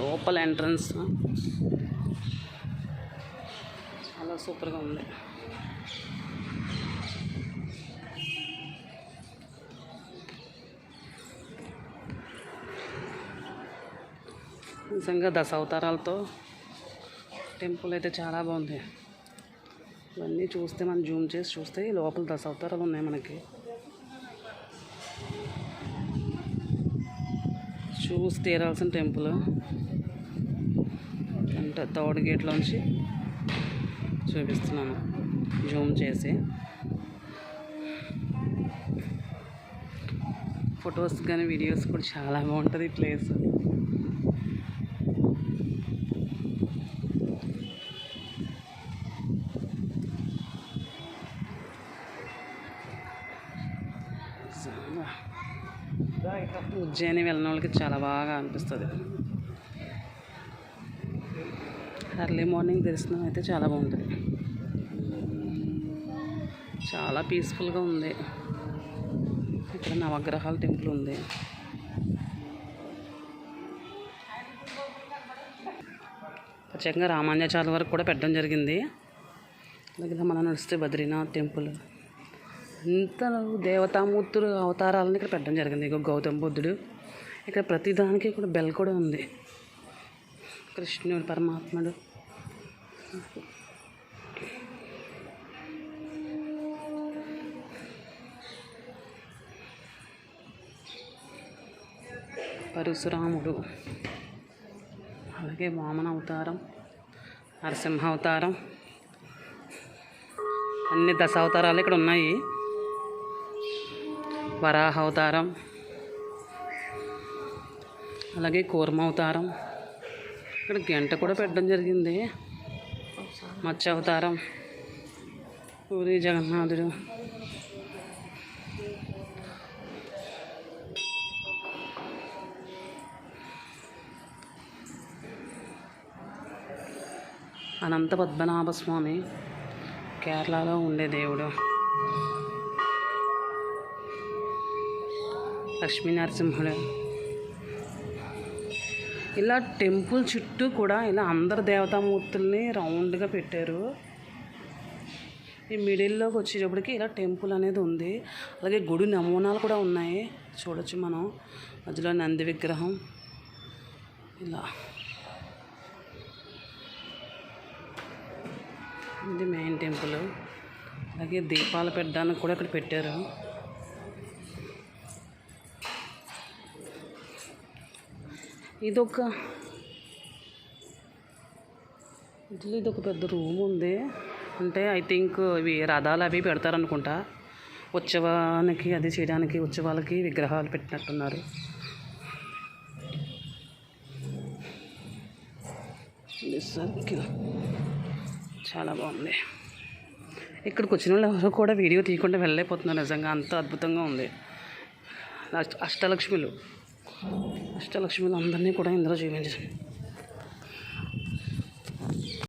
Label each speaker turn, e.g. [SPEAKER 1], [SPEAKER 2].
[SPEAKER 1] లోపల ఎంట్రన్స్. చాలా సూపర్గా ఉంది. నిజంగా దశ అవతారాలతో టెంపుల్ అయితే చాలా బాగుంది. ఇవన్నీ చూస్తే మనం జూమ్ చేసి చూస్తే లోపల దశ అవతారాలు ఉన్నాయి మనకి. చూసి తీరాల్సిన టెంపుల్. అంటే థర్డ్ గేట్లోంచి చూపిస్తున్నాను. జూమ్ చేసి. ఫొటోస్ కానీ వీడియోస్ కూడా చాలా బాగుంటుంది ఈ ప్లేస్. ఉజ్జయిని వెళ్ళిన వాళ్ళకి చాలా బాగా అనిపిస్తుంది. ఎర్లీ మార్నింగ్ దర్శనం అయితే చాలా బాగుంటుంది. చాలా పీస్ఫుల్గా ఉంది. ఇక్కడ నవగ్రహాల టెంపుల్ ఉంది. ప్రత్యేకంగా రామాంజాచార్య వరకు కూడా పెట్టడం జరిగింది. అలాగే మనం నడిస్తే బద్రీనాథ్ టెంపుల్ ఇంత దేవతామూర్తులు అవతారాలను ఇక్కడ పెట్టడం జరిగింది. ఇక గౌతమ బుద్ధుడు. ఇక్కడ ప్రతిదానికి కూడా బెల్ కూడా ఉంది. కృష్ణుడు పరమాత్ముడు. పరశురాముడు. అలాగే వామన అవతారం నరసింహ అవతారం. అన్ని దశావతారాలు ఇక్కడ ఉన్నాయి. వరాహ అవతారం అలాగే కూర్మ అవతారం ఇక్కడ గంట కూడా పెట్టడం జరిగింది. మత్స్య అవతారం పూరి జగన్నాథుడు. అనంత పద్మనాభ స్వామి కేరళలో ఉండే దేవుడు. లక్ష్మీనరసింహుడు ఇలా టెంపుల్ చుట్టూ కూడా ఇలా అందరు దేవతామూర్తుల్ని రౌండ్గా పెట్టారు. ఈ మిడిల్లోకి వచ్చేటప్పటికి ఇలా టెంపుల్ అనేది ఉంది. అలాగే గుడి నమూనాలు కూడా ఉన్నాయి. చూడొచ్చు మనం. మధ్యలో నంది విగ్రహం. ఇలా. ఇది మెయిన్ టెంపుల్. అలాగే దీపాలు పెట్టడానికి కూడా ఇక్కడ పెట్టారు. ఇదొక ఇందులో ఇది ఒక పెద్ద రూమ్ ఉంది. అంటే ఐ థింక్ ఇవి రథాలు అవి పెడతారనుకుంటా. ఉత్సవానికి అది చేయడానికి ఉత్సవాలకి విగ్రహాలు పెట్టినట్టున్నారు. సర్కిల్ చాలా బాగుంది. ఇక్కడికి వచ్చిన వాళ్ళు ఎవరు కూడా వీడియో తీయకుండా వెళ్ళలేకపోతున్నారు. నిజంగా అంత అద్భుతంగా ఉంది. అష్టలక్ష్మిలు. అష్టలక్ష్మిలు అందరినీ కూడా ఇందులో చూపించారు